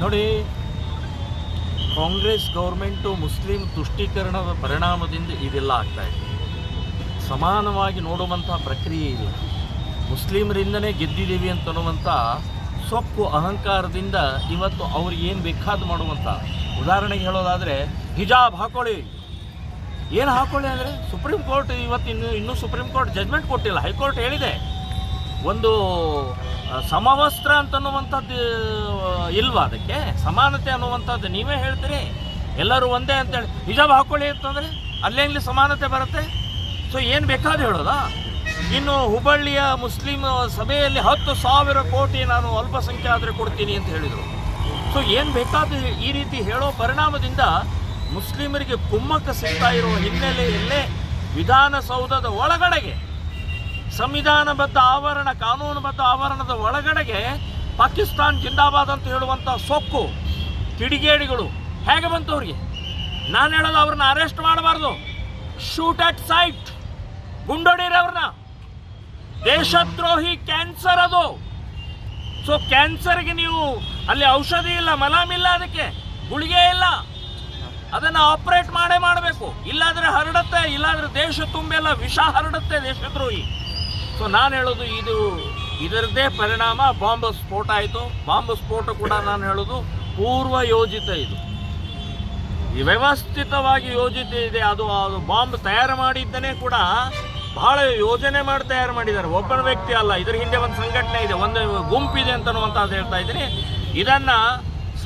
ನೋಡಿ, Congress government Muslim ತುಷ್ಟೀಕರಣದ ಪರಿಣಾಮದಿಂದ ಇದೆಲ್ಲ ಇದೆ. ಸಮಾನವಾಗಿ ನೋಡುವಂಥ ಪ್ರಕ್ರಿಯೆ ಇಲ್ಲ. ಮುಸ್ಲಿಮರಿಂದನೇ ಗೆದ್ದಿದ್ದೀವಿ ಅಂತನ್ನುವಂಥ ಸೊಕ್ಕು ಅಹಂಕಾರದಿಂದ ಇವತ್ತು ಅವ್ರಿಗೆ ಏನು ಬೇಕಾದ ಮಾಡುವಂಥ. ಉದಾಹರಣೆಗೆ ಹೇಳೋದಾದರೆ, ಹಿಜಾಬ್ ಹಾಕೊಳ್ಳಿ. ಏನು ಹಾಕೊಳ್ಳಿ ಅಂದರೆ ಸುಪ್ರೀಂ ಕೋರ್ಟ್ ಇವತ್ತು ಇನ್ನು, ಇನ್ನೂ ಸುಪ್ರೀಂ ಕೋರ್ಟ್ ಜಜ್ಮೆಂಟ್ ಕೊಟ್ಟಿಲ್ಲ. ಹೈಕೋರ್ಟ್ ಹೇಳಿದೆ. ಒಂದು ಸಮವಸ್ತ್ರ ಅಂತನ್ನುವಂಥದ್ದು ಇಲ್ವಾ ಅದಕ್ಕೆ? ಸಮಾನತೆ ಅನ್ನುವಂಥದ್ದು ನೀವೇ ಹೇಳ್ತೀರಿ? ಎಲ್ಲರೂ ಒಂದೇ ಅಂತೇಳಿ. ಹಿಜಾಬ್ ಹಾಕೊಳ್ಳಿ ಅಂತಂದರೆ ಅಲ್ಲೆಲ್ಲಿ ಸಮಾನತೆ ಬರುತ್ತೆ. ಸೊ ಏನು ಬೇಕಾದ್ರೆ ಹೇಳೋದಾ? ಇನ್ನು ಹುಬ್ಬಳ್ಳಿಯ ಮುಸ್ಲಿಂ ಸಭೆಯಲ್ಲಿ ಹತ್ತು ಸಾವಿರ ಕೋಟಿ ನಾನು ಅಲ್ಪಸಂಖ್ಯಾತರಿಗೆ ಕೊಡ್ತೀನಿ ಅಂತ ಹೇಳಿದರು. ಸೊ ಏನು ಬೇಕಾದ ಈ ರೀತಿ ಹೇಳೋ ಪರಿಣಾಮದಿಂದ ಮುಸ್ಲಿಮರಿಗೆ ಕುಮ್ಮಕ್ಕ ಸಿಗ್ತಾ ಇರುವ ಹಿನ್ನೆಲೆಯಲ್ಲೇ ವಿಧಾನಸೌಧದ ಒಳಗಡೆಗೆ ಸಂವಿಧಾನಬದ್ಧ ಆವರಣ, ಕಾನೂನುಬದ್ಧ ಆವರಣದ ಒಳಗಡೆಗೆ ಪಾಕಿಸ್ತಾನ್ ಜಿಂದಾಬಾದ್ ಅಂತ ಹೇಳುವಂಥ ಸೊಕ್ಕು, ಕಿಡಿಗೇಡಿಗಳು ಹೇಗೆ ಬಂತು ಅವ್ರಿಗೆ? ನಾನು ಹೇಳೋದು ಅವ್ರನ್ನ ಅರೆಸ್ಟ್ ಮಾಡಬಾರ್ದು. ಶೂಟ್ ಅಟ್ ಸೈಟ್ ಗುಂಡೊಡೀರಿ ಅವ್ರನ್ನ. ದೇಶದ್ರೋಹಿ ಕ್ಯಾನ್ಸರ್ ಅದು. ಸೊ ಕ್ಯಾನ್ಸರ್ಗೆ ನೀವು ಅಲ್ಲಿ ಔಷಧಿ ಇಲ್ಲ ಮಲಾಮಿಲ್ಲ ಅದಕ್ಕೆ. ಗುಳಿಗೆ ಇಲ್ಲ. ಅದನ್ನು ಆಪರೇಟ್ ಮಾಡೇ ಮಾಡಬೇಕು. ಇಲ್ಲಾದರೆ ಹರಡುತ್ತೆ, ಇಲ್ಲಾದರೆ ದೇಶ ತುಂಬೆಲ್ಲ ವಿಷ ಹರಡುತ್ತೆ ದೇಶದ್ರೋಹಿ. ಸೊ ನಾನು ಹೇಳೋದು ಇದು, ಇದರದ್ದೇ ಪರಿಣಾಮ ಬಾಂಬ್ ಸ್ಫೋಟ ಆಯಿತು. ಬಾಂಬ್ ಸ್ಫೋಟ ಕೂಡ ನಾನು ಹೇಳೋದು ಪೂರ್ವ ಯೋಜಿತ ಇದು. ವ್ಯವಸ್ಥಿತವಾಗಿ ಯೋಜಿತ ಇದೆ. ಅದು ಅದು ಬಾಂಬ್ ತಯಾರು ಮಾಡಿದ್ದನೇ ಕೂಡ ಬಹಳ ಯೋಜನೆ ಮಾಡಿ ತಯಾರು ಮಾಡಿದ್ದಾರೆ. ಒಬ್ಬ ವ್ಯಕ್ತಿ ಅಲ್ಲ, ಇದರ ಹಿಂದೆ ಒಂದು ಸಂಘಟನೆ ಇದೆ, ಒಂದು ಗುಂಪಿದೆ ಅಂತನ್ನುವಂಥದ್ದು ಹೇಳ್ತಾ ಇದ್ದೀನಿ. ಇದನ್ನು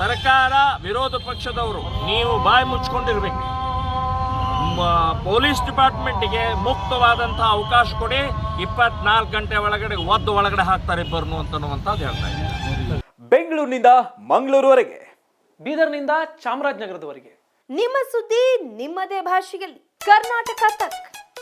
ಸರ್ಕಾರ, ವಿರೋಧ ಪಕ್ಷದವರು, ನೀವು ಬಾಯಿ ಮುಚ್ಕೊಂಡಿರ್ಬೇಕು. ಪೊಲೀಸ್ ಡಿಪಾರ್ಟ್ಮೆಂಟಿಗೆ ಮುಕ್ತವಾದಂಥ ಅವಕಾಶ ಕೊಡಿ. ಇಪ್ಪತ್ನಾಲ್ಕು ಗಂಟೆ ಒಳಗಡೆ ಒದ್ದು ಒಳಗಡೆ ಹಾಕ್ತಾರೆ ಇಬ್ಬರು ಅಂತನ್ನುವಂಥದ್ದು ಹೇಳ್ತಾ ಇದ್ದೀನಿ. ಬೆಂಗಳೂರಿನಿಂದ ಮಂಗಳೂರುವರೆಗೆ. ಬೀದರ್ನಿಂದ ಚಾಮರಾಜನಗರದವರೆಗೆ. ನಿಮ್ಮ ಸುದ್ದಿ ನಿಮ್ಮದೇ ಭಾಷೆಯಲ್ಲಿ. ಕರ್ನಾಟಕ ತಕ್.